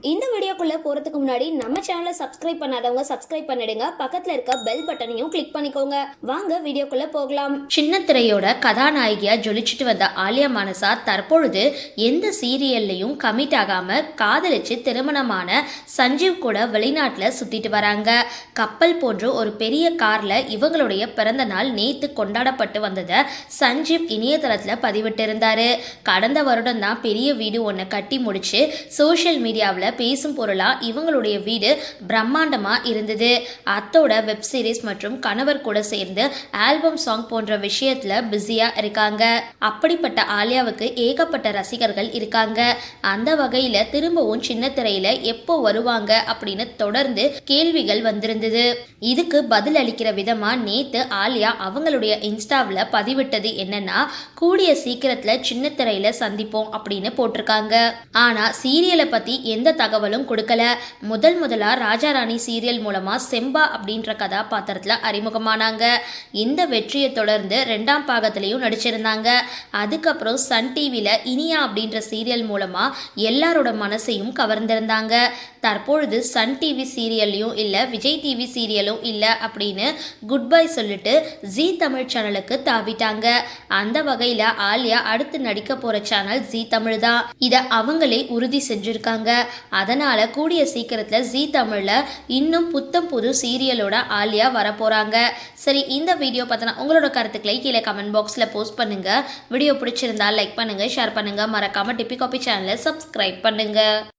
இந்த வீடியோக்குள்ளே போறதுக்கு முன்னாடி நம்ம சேனலை சப்ஸ்கிரைப் பண்ணாதவங்க சப்ஸ்கிரைப் பண்ணிடுங்க. பக்கத்தில் இருக்க பெல் பட்டனையும் கிளிக் பண்ணிக்கோங்க. வாங்க வீடியோக்குள்ளே போகலாம். சின்ன திரையோட கதாநாயகியாக ஜொலிச்சுட்டு வந்த ஆலியா மனசா தற்பொழுது எந்த சீரியல்லையும் கமிட் ஆகாமல் காதலிச்சு திருமணமான சஞ்சீவ் கூட வெளிநாட்டில் சுற்றிட்டு வராங்க. கப்பல் போன்ற ஒரு பெரிய காரில் இவங்களுடைய பிறந்த நாள் நேற்று கொண்டாடப்பட்டு வந்ததை சஞ்சீவ் இணையதளத்தில் பதிவிட்டிருந்தார். கடந்த வருடம் தான் பெரிய வீடு ஒன்று கட்டி முடிச்சு சோஷியல் மீடியாவில் பேசும் பொருள் இவங்களுடைய வீடு பிரம்மாண்டமா இருந்தது. அத்தோட வெப் சீரிஸ் மற்றும் கணவர் கூட சேர்ந்து ஆல்பம் சாங் போன்ற விஷயத்துல பிஸியா இருக்காங்க. அப்படிப்பட்ட ஆலியாவுக்கு ஏகப்பட்ட ரசிகர்கள் இருக்காங்க. அந்த வகையில திரும்பவும் சின்ன திரையில எப்போ வருவாங்க அப்படின்னு தொடர்ந்து கேள்விகள் வந்திருந்தது. இதுக்கு பதில் அளிக்கிற விதமா நேத்து ஆலியா அவங்களுடைய இன்ஸ்டாவில் பதிவிட்டது என்னன்னா கூடிய சீக்கிரத்துல சின்ன திரையில சந்திப்போம் அப்படின்னு போட்டிருக்காங்க. ஆனா சீரியலை பத்தி எந்த தகவலும் கொடுக்கல. முதல் முதலா ராஜா ராணி சீரியல் மூலமா செம்பா அப்படின்ற கதாபாத்திரத்துல அறிமுகமானாங்க. இந்த வெற்றியை தொடர்ந்து ரெண்டாம் பாகத்திலையும் நடிச்சிருந்தாங்க. அதுக்கப்புறம் சன் டிவியில் இனியா அப்படின்ற சீரியல் மூலமா எல்லாரோட மனசையும் கவர்ந்திருந்தாங்க. தற்பொழுது சன் டிவி சீரியல்லையும் இல்லை விஜய் டிவி சீரியலும் இல்லை அப்படின்னு குட் பை சொல்லிட்டு ஜீ தமிழ் சேனலுக்கு தாவிட்டாங்க. அந்த வகையில் ஆலியா அடுத்து நடிக்க போகிற சேனல் ஜீ தமிழ் தான். இதை அவங்களே உறுதி செஞ்சுருக்காங்க. அதனால் கூடிய சீக்கிரத்தில் ஜீ தமிழில் இன்னும் புத்தம் புது சீரியலோட ஆலியா வரப்போகிறாங்க சரி இந்த வீடியோ பார்த்தனா உங்களோட கருத்துக்களை கீழே கமெண்ட் பாக்ஸில் போஸ்ட் பண்ணுங்கள் வீடியோ பிடிச்சிருந்தா லைக் பண்ணுங்கள் ஷேர் பண்ணுங்கள் மறக்காமல் டிப்பி காப்பி சேனலை சப்ஸ்கிரைப் பண்ணுங்கள்